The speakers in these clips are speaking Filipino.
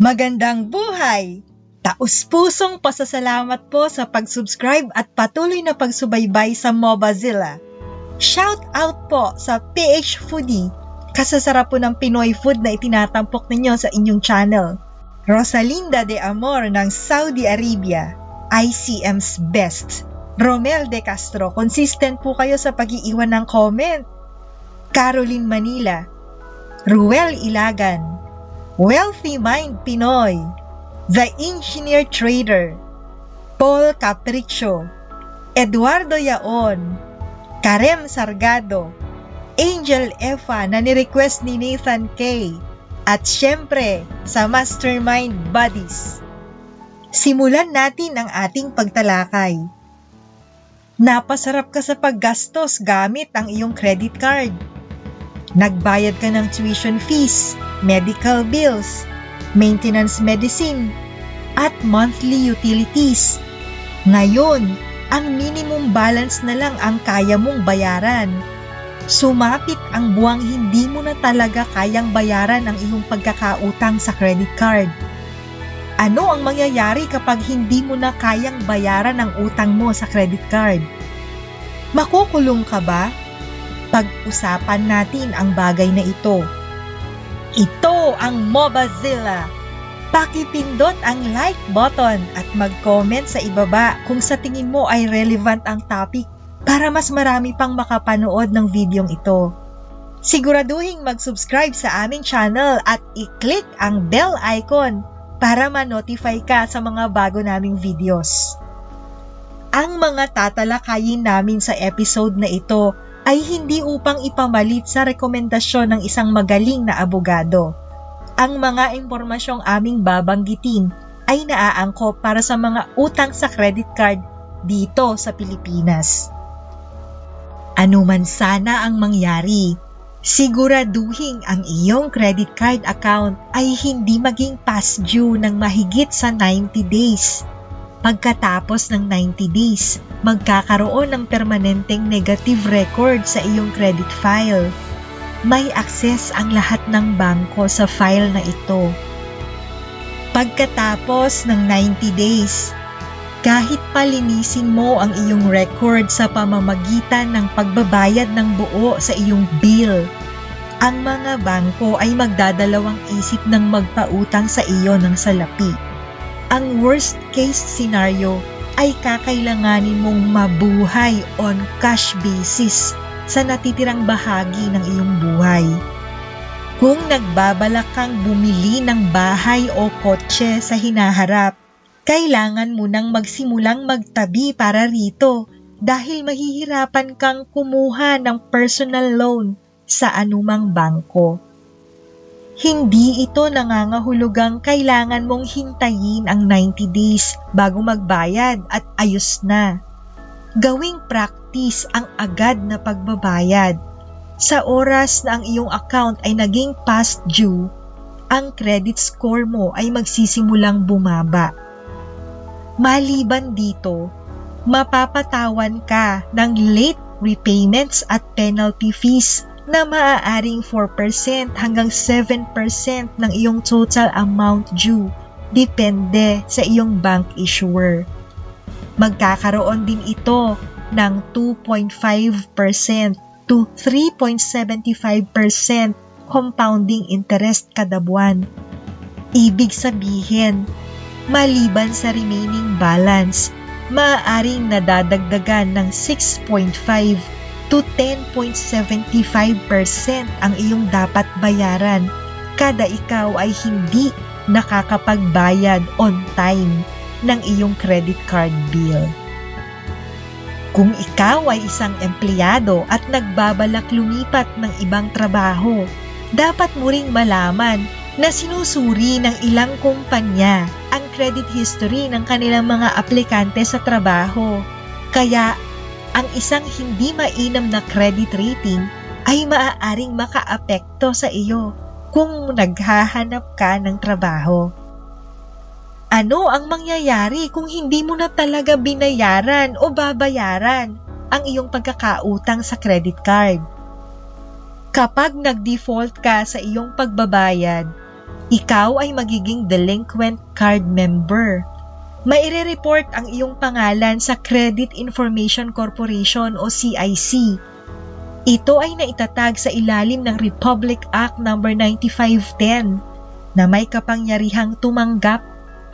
Magandang buhay! Taus-pusong pasasalamat po sa pag-subscribe at patuloy na pagsubaybay sa Mobazilla. Shout out po sa PH Foodie, kasasarap po ng Pinoy food na itinatampok ninyo sa inyong channel. Rosalinda de Amor ng Saudi Arabia, ICM's Best. Romel de Castro, consistent po kayo sa pag-iiwan ng comment. Caroline Manila, Ruel Ilagan, Wealthy Mind Pinoy, The Engineer Trader, Paul Capricho, Eduardo Yaon, Karem Sargado, Angel Efa na ni-request ni Nathan K. At syempre, sa Mastermind Buddies. Simulan natin ang ating pagtalakay. Napasarap ka sa paggastos gamit ang iyong credit card. Nagbayad ka ng tuition fees, medical bills, maintenance medicine, at monthly utilities. Ngayon, ang minimum balance na lang ang kaya mong bayaran. Sumapit ang buwang hindi mo na talaga kayang bayaran ang iyong pagkakautang sa credit card. Ano ang mangyayari kapag hindi mo na kayang bayaran ang utang mo sa credit card? Makukulong ka ba? Pag-usapan natin ang bagay na ito. Ito ang Mobazilla! Pakipindot ang like button at mag-comment sa ibaba kung sa tingin mo ay relevant ang topic para mas marami pang makapanood ng videong ito. Siguraduhin mag-subscribe sa aming channel at i-click ang bell icon para ma-notify ka sa mga bago naming videos. Ang mga tatalakayin namin sa episode na ito ay hindi upang ipamalit sa rekomendasyon ng isang magaling na abogado. Ang mga impormasyong aming babanggitin ay naaangkop para sa mga utang sa credit card dito sa Pilipinas. Ano man sana ang mangyari, siguraduhin ang iyong credit card account ay hindi maging past due ng mahigit sa 90 days Pagkatapos ng 90 days, magkakaroon ng permanenteng negative record sa iyong credit file. May access ang lahat ng bangko sa file na ito. Pagkatapos ng 90 days, kahit palinisin mo ang iyong record sa pamamagitan ng pagbabayad ng buo sa iyong bill, ang mga bangko ay magdadalawang isip ng magpautang sa iyo ng salapi ang worst case scenario ay kakailanganin mong mabuhay on cash basis sa natitirang bahagi ng iyong buhay. Kung nagbabalak kang bumili ng bahay o kotse sa hinaharap, kailangan mo nang magsimulang magtabi para rito dahil mahihirapan kang kumuha ng personal loan sa anumang bangko. Hindi ito nangangahulugang kailangan mong hintayin ang 90 days bago magbayad at ayos na. Gawing practice ang agad na pagbabayad. Sa oras na ang iyong account ay naging past due, ang credit score mo ay magsisimulang bumaba. Maliban dito, mapapatawan ka ng late repayments at penalty fees na maaaring 4% hanggang 7% ng iyong total amount due depende sa iyong bank issuer. Magkakaroon din ito ng 2.5% to 3.75% compounding interest kada buwan. Ibig sabihin, maliban sa remaining balance, maaaring nadadagdagan ng 6.5 to 10.75% ang iyong dapat bayaran kada ikaw ay hindi nakakapagbayad on time ng iyong credit card bill. Kung ikaw ay isang empleyado at nagbabalak lumipat ng ibang trabaho, dapat mo ring malaman na sinusuri ng ilang kumpanya ang credit history ng kanilang mga aplikante sa trabaho. Kaya ang isang hindi mainam na credit rating ay maaaring makaapekto sa iyo kung naghahanap ka ng trabaho. Ano ang mangyayari kung hindi mo na talaga binayaran o babayaran ang iyong pagkakautang sa credit card? Kapag nag-default ka sa iyong pagbabayad, ikaw ay magiging delinquent card member. Maire-report ang iyong pangalan sa Credit Information Corporation o CIC. Ito ay naitatag sa ilalim ng Republic Act No. 9510 na may kapangyarihang tumanggap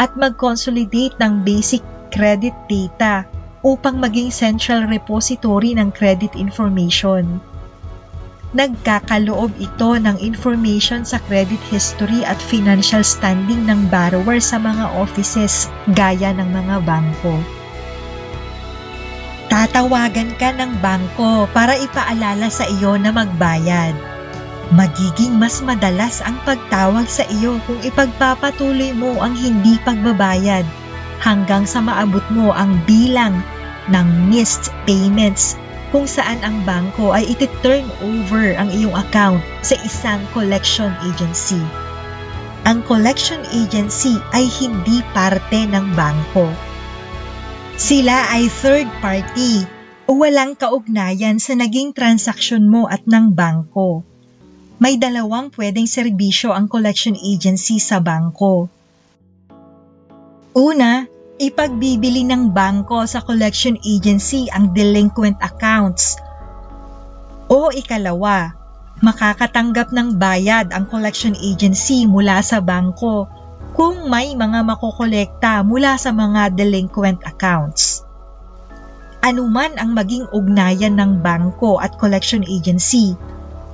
at mag-consolidate ng basic credit data upang maging central repository ng credit information. Nagkakaloob ito ng information sa credit history at financial standing ng borrower sa mga offices gaya ng mga bangko. Tatawagan ka ng bangko para ipaalala sa iyo na magbayad. Magiging mas madalas ang pagtawag sa iyo kung ipagpapatuloy mo ang hindi pagbabayad hanggang sa maabot mo ang bilang ng missed payments kung saan ang bangko ay iti-turn over ang iyong account sa isang collection agency. Ang collection agency ay hindi parte ng bangko. Sila ay third party o walang kaugnayan sa naging transaksyon mo at ng bangko. May dalawang pwedeng serbisyo ang collection agency sa bangko. Una, ipagbibili ng bangko sa collection agency ang delinquent accounts. O ikalawa, makakatanggap ng bayad ang collection agency mula sa bangko kung may mga makokolekta mula sa mga delinquent accounts. Anuman ang maging ugnayan ng bangko at collection agency,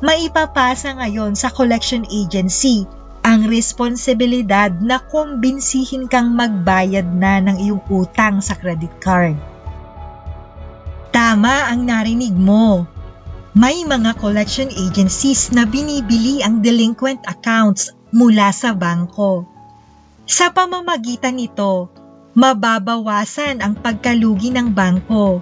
maipapasa ngayon sa collection agency ang responsibilidad na kumbinsihin kang magbayad na ng iyong utang sa credit card. Tama ang narinig mo. May mga collection agencies na binibili ang delinquent accounts mula sa bangko. Sa pamamagitan nito, mababawasan ang pagkalugi ng bangko.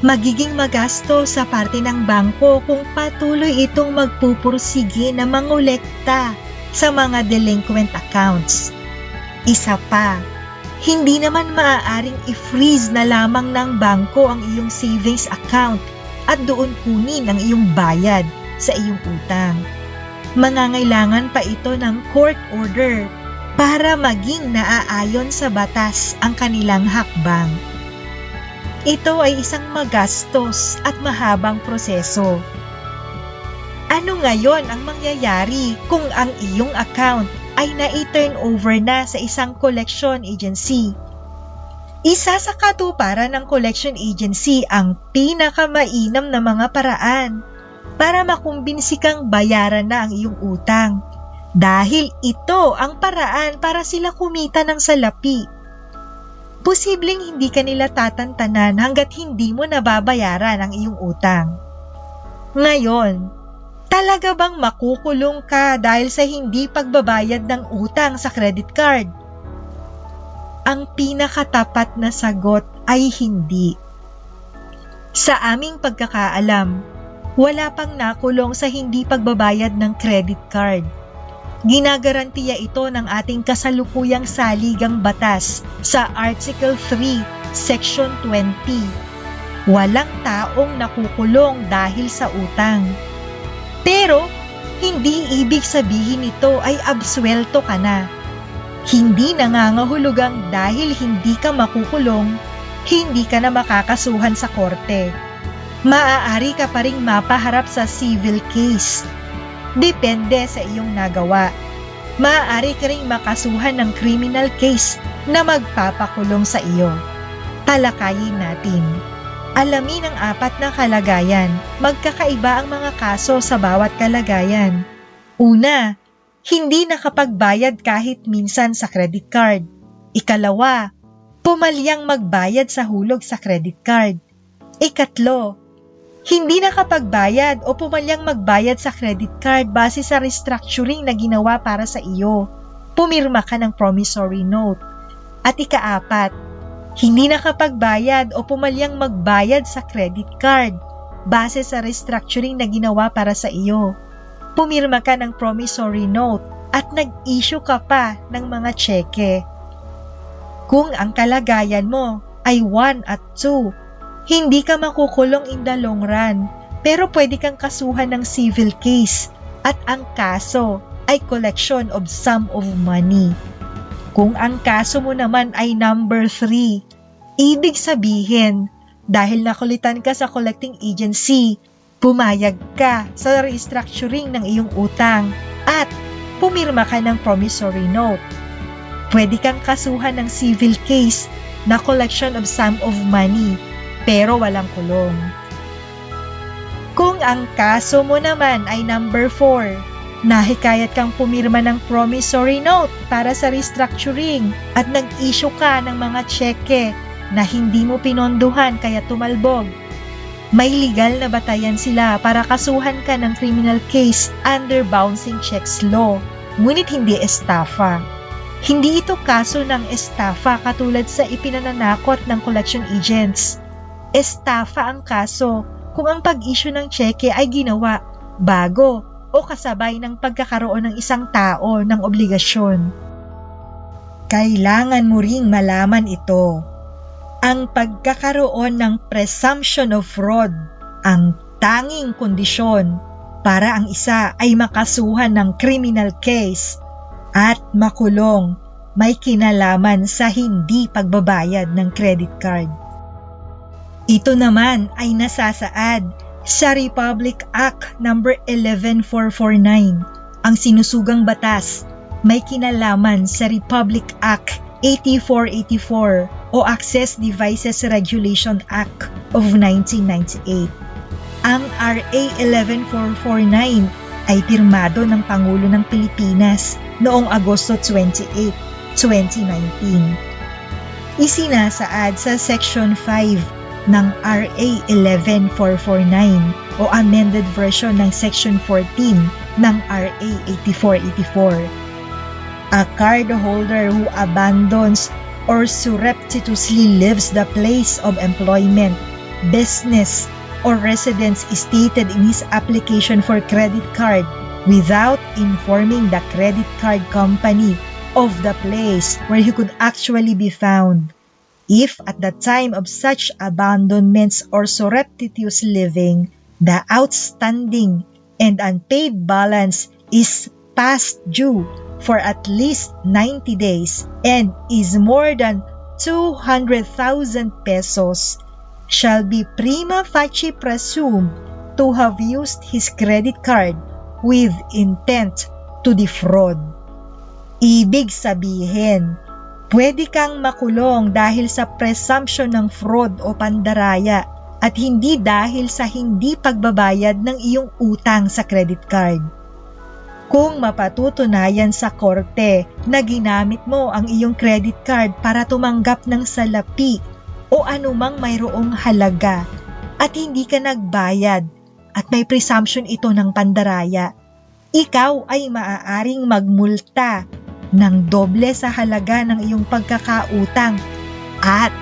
Magiging magasto sa parte ng bangko kung patuloy itong magpupursige na mangolekta sa mga delinquent accounts. Isa pa, hindi naman maaaring i-freeze na lamang ng bangko ang iyong savings account at doon kunin ang iyong bayad sa iyong utang. Mangangailangan pa ito ng court order para maging naaayon sa batas ang kanilang hakbang. Ito ay isang magastos at mahabang proseso ano ngayon ang mangyayari kung ang iyong account ay na-turn over na sa isang collection agency? Isa sa katuparan ng collection agency ang pinakamainam na mga paraan para makumbinsi kang bayaran na ang iyong utang. Dahil ito ang paraan para sila kumita ng salapi. Posibleng hindi ka nila tatantanan hanggat hindi mo nababayaran ang iyong utang. Ngayon, Talaga bang makukulong ka dahil sa hindi pagbabayad ng utang sa credit card? Ang pinakatapat na sagot ay hindi. Sa aming pagkakaalam, wala pang nakulong sa hindi pagbabayad ng credit card. Ginagarantiya ito ng ating kasalukuyang saligang batas sa Article 3, Section 20. Walang taong nakukulong dahil sa utang pero, hindi ibig sabihin nito ay absuelto ka na. Hindi nangangahulugang dahil hindi ka makukulong, hindi ka na makakasuhan sa korte. Maaari ka pa ring mapaharap sa civil case. Depende sa iyong nagawa. Maaari ka ring makasuhan ng criminal case na magpapakulong sa iyo. Talakayin natin. Alamin ang apat na kalagayan. Magkakaiba ang mga kaso sa bawat kalagayan. Una, hindi nakapagbayad kahit minsan sa credit card. Ikalawa, pumalyang magbayad sa hulog sa credit card. Ikatlo, hindi nakapagbayad o pumalyang magbayad sa credit card base sa restructuring na ginawa para sa iyo. Pumirma ka ng promissory note. At ikaapat, hindi nakapagbayad o pumalyang magbayad sa credit card base sa restructuring na ginawa para sa iyo. Pumirma ka ng promissory note at nag-issue ka pa ng mga cheque. Kung ang kalagayan mo ay 1 at 2, hindi ka makukulong in the long run pero pwede kang kasuhan ng civil case at ang kaso ay collection of sum of money. Kung ang kaso mo naman ay number 3, ibig sabihin, dahil nakulitan ka sa collecting agency, pumayag ka sa restructuring ng iyong utang at pumirma ka ng promissory note. Pwede kang kasuhan ng civil case na collection of sum of money pero walang kulong. Kung ang kaso mo naman ay number 4, nahikayat kang pumirma ng promissory note para sa restructuring at nag-issue ka ng mga cheque na hindi mo pinonduhan kaya tumalbog. May legal na batayan sila para kasuhan ka ng criminal case under bouncing checks law, ngunit hindi estafa. Hindi ito kaso ng estafa katulad sa ipinananakot ng collection agents. Estafa ang kaso kung ang pag-issue ng cheque ay ginawa bago o kasabay ng pagkakaroon ng isang tao ng obligasyon. Kailangan mo ring malaman ito ang pagkakaroon ng presumption of fraud ang tanging kondisyon para ang isa ay makasuhan ng criminal case at makulong may kinalaman sa hindi pagbabayad ng credit card. Ito naman ay nasasaad sa Republic Act No. 11449, ang sinusugang batas may kinalaman sa Republic Act 8484 o Access Devices Regulation Act of 1998. Ang RA 11449 ay pirmado ng Pangulo ng Pilipinas noong Agosto 28, 2019. Isinasaad sa Section 5 ng RA 11449 o amended version ng Section 14 ng RA 8484. A cardholder who abandons or surreptitiously leaves the place of employment, business, or residence stated in his application for credit card without informing the credit card company of the place where he could actually be found. If at the time of such abandonments or surreptitious living, the outstanding and unpaid balance is past due for at least 90 days and is more than 200,000 pesos shall be prima facie presumed to have used his credit card with intent to defraud. Ibig sabihin, pwede kang makulong dahil sa presumption ng fraud o pandaraya at hindi dahil sa hindi pagbabayad ng iyong utang sa credit card. Kung mapatutunayan sa korte na ginamit mo ang iyong credit card para tumanggap ng salapi o anumang mayroong halaga at hindi ka nagbayad at may presumption ito ng pandaraya, ikaw ay maaaring magmulta ng doble sa halaga ng iyong pagkakautang at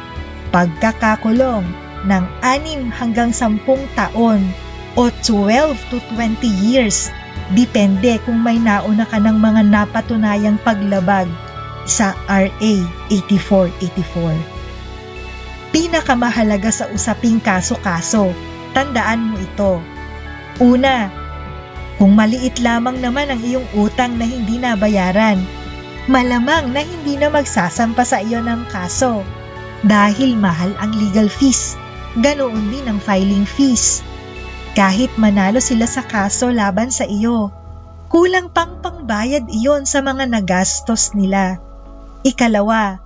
pagkakakulong ng 6 hanggang 10 taon o 12 to 20 years Depende kung may nauna ka ng mga napatunayang paglabag sa RA 8484. Pinakamahalaga sa usaping kaso-kaso, tandaan mo ito. Una, kung maliit lamang naman ang iyong utang na hindi nabayaran, malamang na hindi na magsasampa sa iyo ng kaso dahil mahal ang legal fees. Ganoon din ang filing fees. Kahit manalo sila sa kaso laban sa iyo, kulang pang pangbayad iyon sa mga nagastos nila. Ikalawa,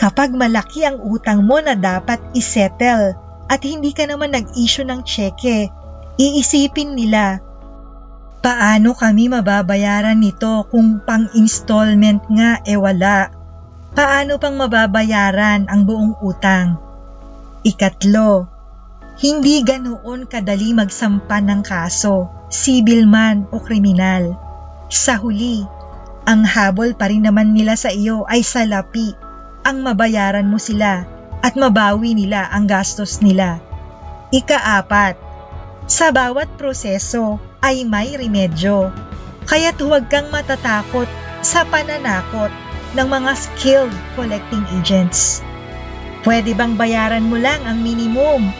kapag malaki ang utang mo na dapat isettle at hindi ka naman nag-issue ng cheque, iisipin nila, paano kami mababayaran nito kung pang-installment nga e wala? Paano pang mababayaran ang buong utang? Ikatlo, hindi ganoon kadali magsampa ng kaso, civil man o kriminal. Sa huli, ang habol pa rin naman nila sa iyo ay salapi ang mabayaran mo sila at mabawi nila ang gastos nila. Ikaapat, sa bawat proseso ay may remedyo. Kaya't huwag kang matatakot sa pananakot ng mga skilled collecting agents. Pwede bang bayaran mo lang ang minimum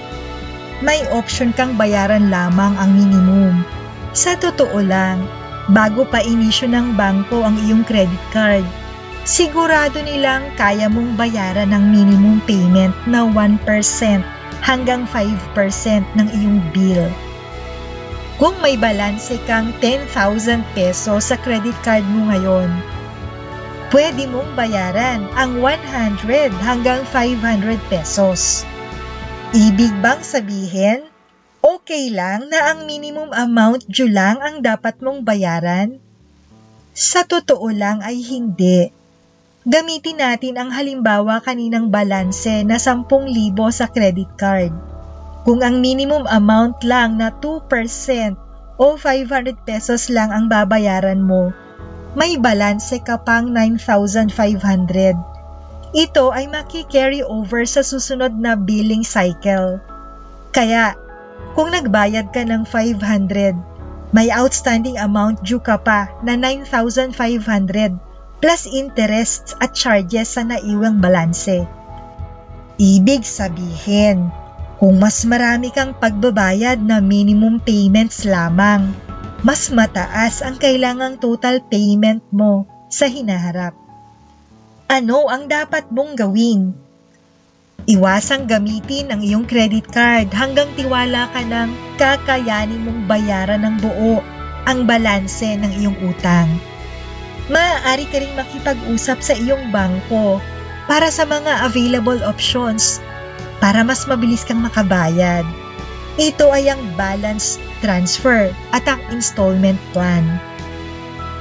may option kang bayaran lamang ang minimum. Sa totoo lang, bago pa inisyo ng bangko ang iyong credit card. Sigurado nilang kaya mong bayaran ng minimum payment na 1% hanggang 5% ng iyong bill. Kung may balanse kang 10,000 pesos sa credit card mo ngayon, pwede mong bayaran ang 100 hanggang 500 pesos. Ibig bang sabihin, okay lang na ang minimum amount due lang ang dapat mong bayaran? Sa totoo lang ay hindi. Gamitin natin ang halimbawa kaninang balanse na 10,000 sa credit card. Kung ang minimum amount lang na 2% o 500 pesos lang ang babayaran mo, may balanse ka pang 9,500. Ito ay maki-carry over sa susunod na billing cycle. Kaya, kung nagbayad ka ng 500, may outstanding amount due ka pa na 9,500 plus interests at charges sa naiwang balanse. Ibig sabihin, kung mas marami kang pagbabayad na minimum payments lamang, mas mataas ang kailangang total payment mo sa hinaharap. Ano ang dapat mong gawin? Iwasang gamitin ang iyong credit card hanggang tiwala ka ng kakayanin mong bayaran ng buo ang balanse ng iyong utang. Maaari ka ring makipag-usap sa iyong bangko para sa mga available options para mas mabilis kang makabayad. Ito ay ang balance transfer at ang installment plan.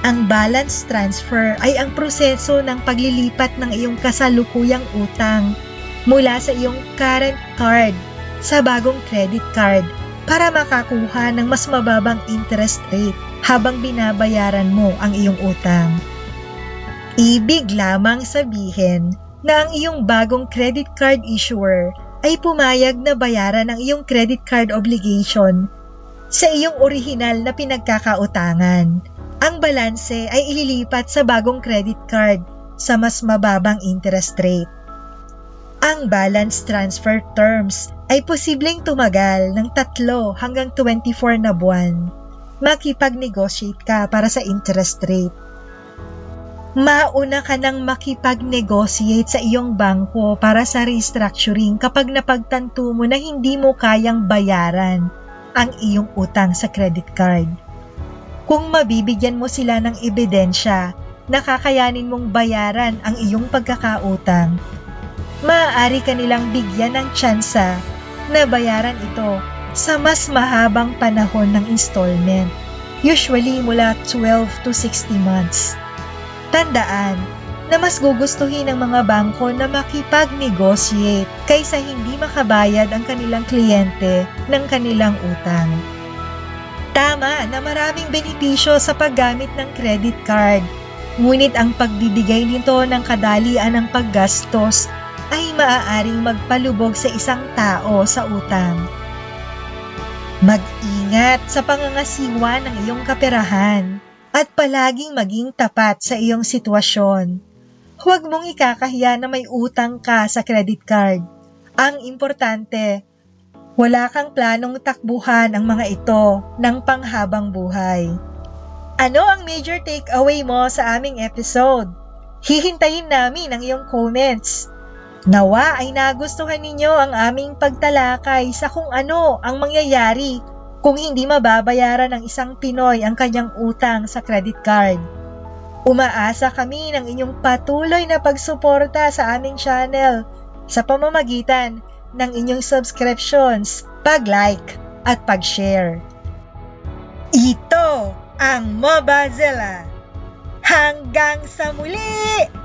Ang balance transfer ay ang proseso ng paglilipat ng iyong kasalukuyang utang mula sa iyong current card sa bagong credit card para makakuha ng mas mababang interest rate habang binabayaran mo ang iyong utang. Ibig lamang sabihin na ang iyong bagong credit card issuer ay pumayag na bayaran ang iyong credit card obligation sa iyong orihinal na pinagkakautangan. Ang balanse ay ililipat sa bagong credit card sa mas mababang interest rate. Ang balance transfer terms ay posibleng tumagal ng 3 hanggang 24 na buwan. Makipag-negotiate ka para sa interest rate. Mauna ka nang makipag-negotiate sa iyong bangko para sa restructuring kapag napagtanto mo na hindi mo kayang bayaran ang iyong utang sa credit card. Kung mabibigyan mo sila ng ebidensya na kakayanin mong bayaran ang iyong pagkakautang, maaari ka nilang bigyan ng tsansa na bayaran ito sa mas mahabang panahon ng installment, usually mula 12 to 60 months. Tandaan na mas gugustuhin ng mga bangko na makipag-negotiate kaysa hindi makabayad ang kanilang kliyente ng kanilang utang. Tama na maraming benepisyo sa paggamit ng credit card, ngunit ang pagbibigay nito ng kadalian ng paggastos ay maaaring magpalubog sa isang tao sa utang. Mag-ingat sa pangangasiwa ng iyong kaperahan at palaging maging tapat sa iyong sitwasyon. Huwag mong ikakahiya na may utang ka sa credit card. Ang importante, wala kang planong takbuhan ang mga ito ng panghabang buhay. Ano ang major takeaway mo sa aming episode? Hihintayin namin ang iyong comments. Nawa ay nagustuhan ninyo ang aming pagtalakay sa kung ano ang mangyayari kung hindi mababayaran ng isang Pinoy ang kanyang utang sa credit card. Umaasa kami ng inyong patuloy na pagsuporta sa aming channel sa pamamagitan ng inyong subscriptions, pag-like at pag-share. Ito ang Mobazilla. Hanggang sa muli!